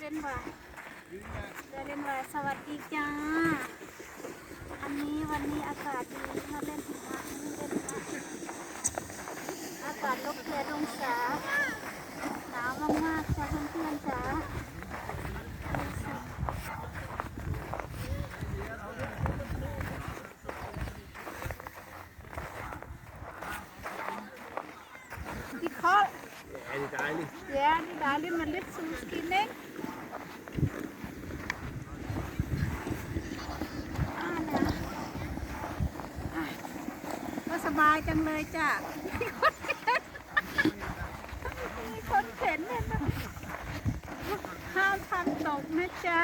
เล่นว่าได้เล่นว่าสวัสดีจ้า อันนี้วันนี้อากาศดีมาเล่นหิมะนี่เล่นหิมะอากาศลบแปดองศาหนาวมากๆจ้าเพื่อนๆจ้า Die Kol Ja, die Teile. Ja, die Dali man litt solskinning. อ่านะอะก็ส บายจังเลยจ้ะมีคนเข็นมีคนเข็นเนี่ยนะห้ามทำตกนะจ๊ะ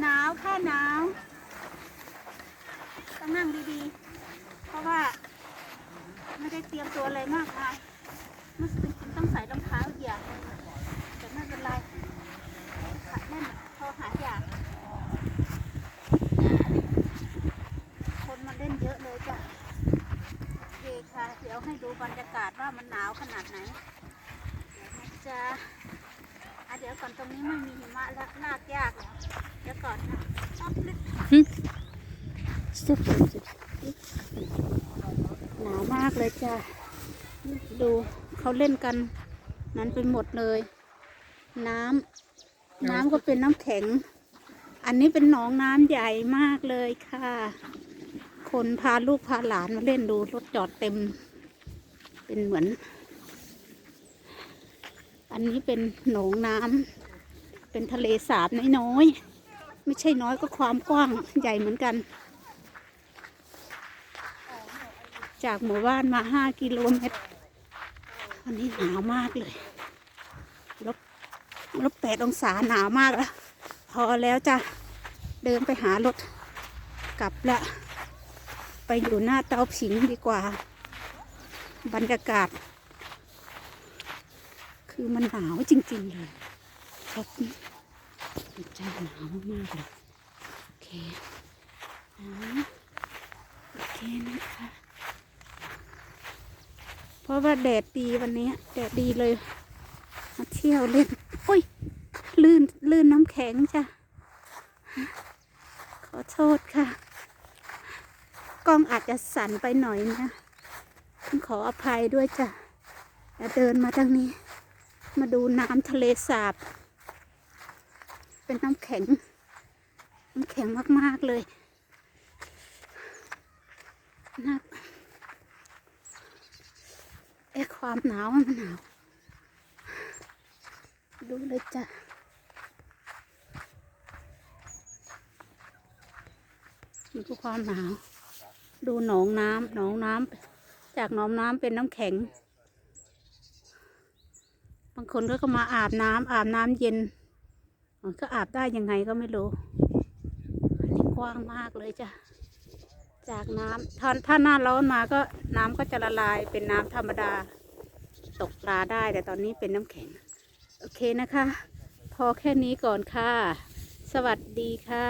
หนาวค่ะหนาว ต้องนั่งดีๆ เพราะว่า ไม่ได้เตรียมตัวอะไรมากมายรู้สึกจริงๆต้องใส่รองเท้าอีกอย่างหนึ่งแต่ไม่เป็นไรขัดแน่นพอหาอย่าง คนมาเล่นเยอะเลยจ้ะโอเคค่ะ เดี๋ยวให้ดูบรรยากาศว่า มันหนาวขนาดไหน เดี๋ยวนะจ๊ะอะเดี๋ยวก่อนตรงนี้ไม่มีหิมะแล้วลากยากแล้วเดี๋ยวก่อนนะอ๊อบลึกหนาวมากเลยจ้ะ ดูเขาเล่นกัน นั้นไปหมดเลย น้ำน้ำก็เป็นน้ำแข็ง อันนี้เป็นหนองน้ำใหญ่มากเลยค่ะ คนพาลูกพาหลานมาเล่นดูรถจอดเต็ม เป็นเหมือน อันนี้เป็นหนองน้ำเป็นทะเลสาบน้อยๆ ไม่ใช่น้อยก็ความกว้างใหญ่เหมือนกัน จากหมู่บ้านมาห้ากิโลเมตรวันนี้หนาวมากเลยลบลบแปดองศาหนาวมากแล้ว พอแล้วจ้ะเดินไปหารถกลับละ ไปอยู่หน้าเตาผิงดีกว่า บรรยากาศ คือมันหนาวจริง ๆ เลยครับจ้าหนาวมากๆเลยโอเคนะโอเคนะคะ เพราะว่าแดดดีวันนี้ แดดดีเลยมาเที่ยวเล่นโอ้ย ลื่นลื่นน้ำแข็งจ้ะขอโทษค่ะ กล้องอาจจะสั่นไปหน่อยนะ ขออภัยด้วยจ้ะเดินมาทางนี้ มาดูน้ำทะเลสาบ เป็นน้ำแข็ง น้ำแข็งมาก ๆ เลยน่าเอ๊ะความหนาวมันหนาว ดูเลยจ้ะดูความหนาว ดูหนองน้ำหนองน้ำ จากหนองน้ำเป็นน้ำแข็ง บางคนก็ก็มาอาบน้ำอาบน้ำเย็น มันก็อาบได้ยังไงก็ไม่รู้อันนี้กว้างมากเลยจ้ะ จากน้ำถ้าถ้าหน้าร้อนมาก็น้ำก็จะละลายเป็นน้ำธรรมดา ตกปลาได้แต่ตอนนี้เป็นน้ำแข็ง โอเคนะคะ พอแค่นี้ก่อนค่ะ สวัสดีค่ะ